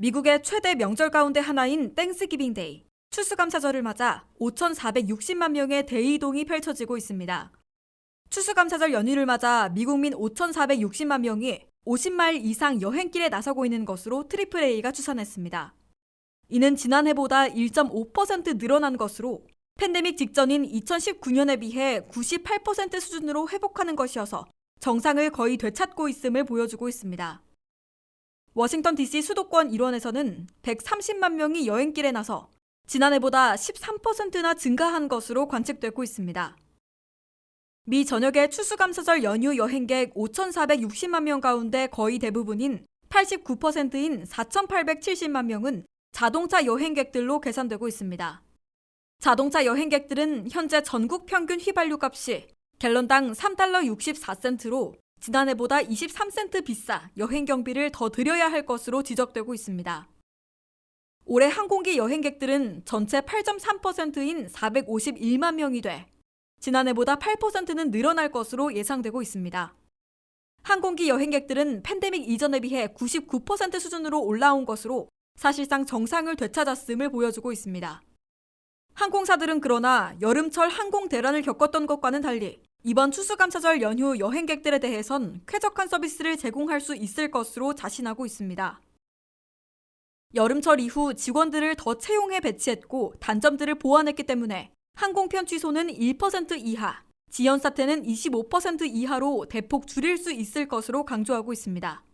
미국의 최대 명절 가운데 하나인 땡스기빙 데이, 추수감사절을 맞아 5,460만 명의 대이동이 펼쳐지고 있습니다. 추수감사절 연휴를 맞아 미국민 5,460만 명이 50마일 이상 여행길에 나서고 있는 것으로 트리플 A가 추산했습니다. 이는 지난해보다 1.5% 늘어난 것으로 팬데믹 직전인 2019년에 비해 98% 수준으로 회복하는 것이어서 정상을 거의 되찾고 있음을 보여주고 있습니다. 워싱턴 DC 수도권 일원에서는 130만 명이 여행길에 나서 지난해보다 13%나 증가한 것으로 관측되고 있습니다. 미 전역의 추수감사절 연휴 여행객 5,460만 명 가운데 거의 대부분인 89%인 4,870만 명은 자동차 여행객들로 계산되고 있습니다. 자동차 여행객들은 현재 전국 평균 휘발유 값이 갤런당 3달러 64센트로 지난해보다 23센트 비싸 여행 경비를 더 들여야 할 것으로 지적되고 있습니다. 올해 항공기 여행객들은 전체 8.3%인 451만 명이 돼 지난해보다 8%는 늘어날 것으로 예상되고 있습니다. 항공기 여행객들은 팬데믹 이전에 비해 99% 수준으로 올라온 것으로 사실상 정상을 되찾았음을 보여주고 있습니다. 항공사들은 그러나 여름철 항공 대란을 겪었던 것과는 달리 이번 추수감사절 연휴 여행객들에 대해선 쾌적한 서비스를 제공할 수 있을 것으로 자신하고 있습니다. 여름철 이후 직원들을 더 채용해 배치했고 단점들을 보완했기 때문에 항공편 취소는 1% 이하, 지연 사태는 25% 이하로 대폭 줄일 수 있을 것으로 강조하고 있습니다.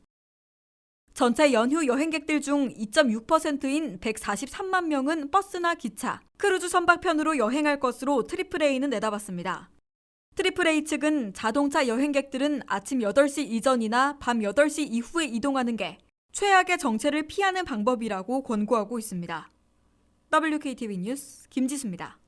전체 연휴 여행객들 중 2.6%인 143만 명은 버스나 기차, 크루즈 선박편으로 여행할 것으로 트리플 A는 내다봤습니다. 트리플 A 측은 자동차 여행객들은 아침 8시 이전이나 밤 8시 이후에 이동하는 게 최악의 정체를 피하는 방법이라고 권고하고 있습니다. WKTV 뉴스 김지수입니다.